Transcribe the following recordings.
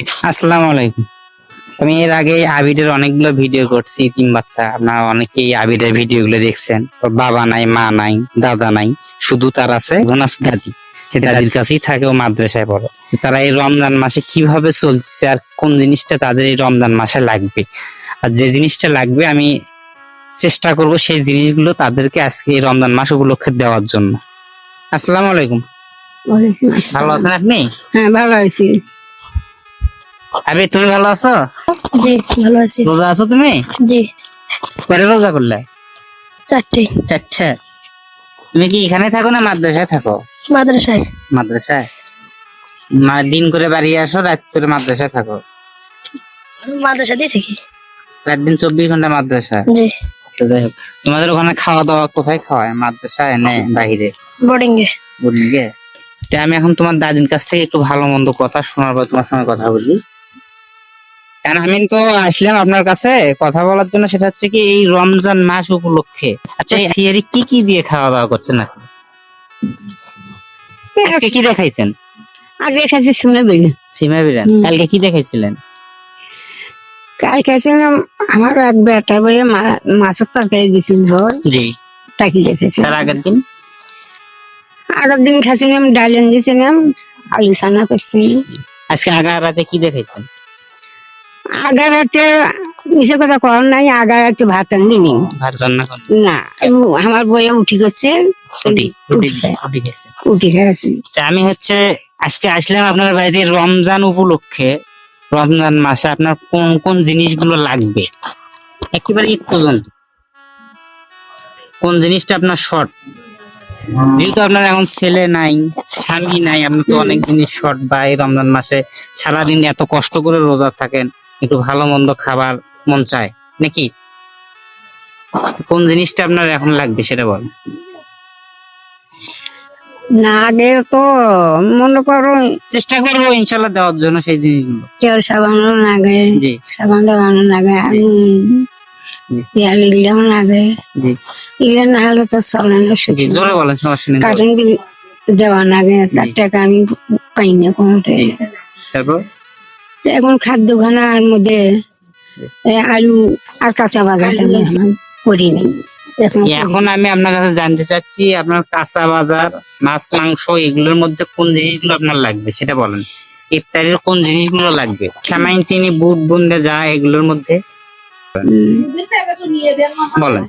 আসসালামু আলাইকুম। আমি এর আগে আবিরের অনেকগুলো ভিডিও করছি তিন বাচ্চা। আপনারা অনেকেই আবিরের ভিডিও গুলো দেখছেন বাবা নাই মা নাই দাদা নাই শুধু তার আছে আছে দাদি। সে দাদির কাছেই থাকে ও মাদ্রাসায় পড়ে। তারা এই রমজান মাসে কীভাবে চলছে আর কোন জিনিসটা তাদের এই রমজান মাসে লাগবে? আর যে জিনিসটা লাগবে আমি চেষ্টা করব সেই জিনিসগুলো তাদেরকে আজকে এই রমজান মাস উপলক্ষে দেওয়ার জন্য। আসসালামু আলাইকুম। ভালো আছেন আপনি? হ্যাঁ ভালো আছি। আবে তুমি ভালো আছো? জি ভালো আছি। রোজা আছো তুমি? জি। কয়টা রোজা করলে? চারটে। চারটে। তুমি কি এখানে থাকো না মাদ্রাসায় থাকো? মাদ্রাসায়। মাদ্রাসায়? মা দিন করে বাড়ি আসো রাত করে মাদ্রাসায় থাকো। মাদ্রাসাতেই থাকি। রাত দিন চব্বিশ ঘণ্টা মাদ্রাসায়? জি। যাই হোক। তোমাদের ওখানে খাওয়া দাওয়া কোথায় খাওয়ায়? মাদ্রাসায় না বাহিরে বোর্ডিং এ আমি এখন তোমার দাদির কাছ থেকে একটু ভালো মন্দ কথা শোনার পর তোমার সঙ্গে কথা বলি। কারণ আমি তো আসলাম আপনার কাছে। কথা বলার জন্য সেটা হচ্ছে কি এই রমজান মাস উপলক্ষে। আচ্ছা সিয়ারি কি কি দিয়ে খাওয়া দাওয়া করছেন এখন আজকে কি দেখাইছেন? আজকে খাইছি শুনে বেরিয়ে সিমা হুম। কালকে কি দেখাইছিলেন? কাল খাইছিলাম আমার এক বেটা বইয়ে মাছের তরকারি দিছিল ঝোল। জি। তাকে দেখেছি তার আগের দিন? আগের দিন খাইছিলাম ডালিন দিয়েছিলাম আলু সানা করছি। আজকে আগা রাতে কি দেখাইছেন? আগা রাতে মিশে কথা কর নাই আগা রাতে ভাত ভাত রান্না করেন না আমার বইয়ে উঠি রুটি উঠি তা আমি হচ্ছে আজকে আসলাম আপনার বাড়িতে রমজান উপলক্ষে। রমজান মাসে আপনার কোন কোন জিনিসগুলো লাগবে? একেবারে ঈদ পর্যন্ত। কোন জিনিসটা আপনার শর্ট যেহেতু আপনার এখন ছেলে নাই স্বামী নাই আপনি তো অনেক জিনিস শর্ট বা এই রমজান মাসে সারাদিন এত কষ্ট করে রোজা থাকেন। একটু ভালো মন্দ খাবার মন চায় নাকি? কোন জিনিসটা আপনার এখন লাগবে সেটা বল। না আগে তো মনে করো চেষ্টা করব ইনশাল্লাহ দেওয়ার জন্য সেই জিনিসগুলো। তেল সাবানও লাগে জি। সাবান লাগানো লাগে তেল ইলাও লাগে। জি। ইলে না হলে তো চলে না জি জোরে বলেন সমস্যা নেই কাটন দেওয়া লাগে তার টাকা আমি পাই না কোনোটাই তারপর? এখন খাদ্য খানার মধ্যে আলু আর কাঁচা বাজারটা আমি করি না এখন আমি আপনার কাছে জানতে চাচ্ছি আপনার কাঁচা বাজার মাছ মাংস এগুলোর মধ্যে কোন জিনিসগুলো আপনার লাগবে? সেটা বলেন। ইফতারের কোন জিনিসগুলো লাগবে? সামাইন চিনি বুট বুন্দে যা এগুলোর মধ্যে? বলেন।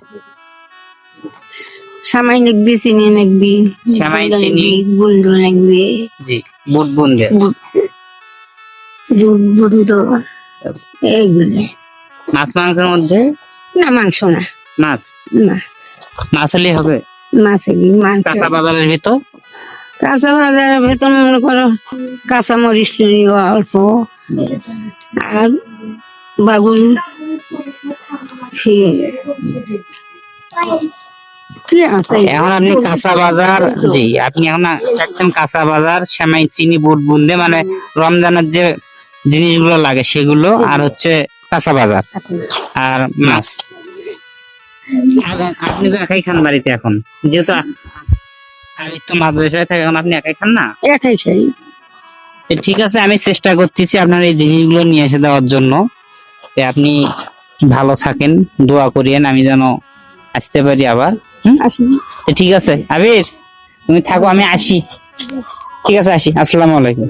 সামাই লিখবি চিনি লিখবি সামাই, চিনি। বুন্দু লিখবি জি বুট বুন্দে। দুধ বুন্দু মাছ মাংসের মধ্যে? না মাংস না। মাছ? মাছ। মাছ হলেই হবে? মাছ মাংস। কাঁচা বাজারের ভিতর? কাঁচা বাজারের ভেতর মনে করো কাঁচা মরিচ অল্প। আর বাগুন। আছে? এখন আপনি কাঁচা বাজার জি আপনি এখন কাঁচা বাজার সেমাই চিনি বুট বুন্দে মানে রমজানের যে জিনিসগুলো লাগে সেগুলো আর হচ্ছে কাঁচা বাজার আর মাছ। আপনি তো একাই খান বাড়িতে এখন। যেহেতু আমি তো মাদ্রাসায় থাকে এখন আপনি একাই খান না? একাই খাই। ঠিক আছে আমি চেষ্টা করতেছি আপনার এই জিনিসগুলো নিয়ে এসে দেওয়ার জন্য। আপনি ভালো থাকেন দোয়া করিয়েন আমি যেন আসতে পারি আবার। হুম? আসি। ঠিক আছে। আবির তুমি থাকো আমি আসি। ঠিক আছে আসি। আসসালামু আলাইকুম।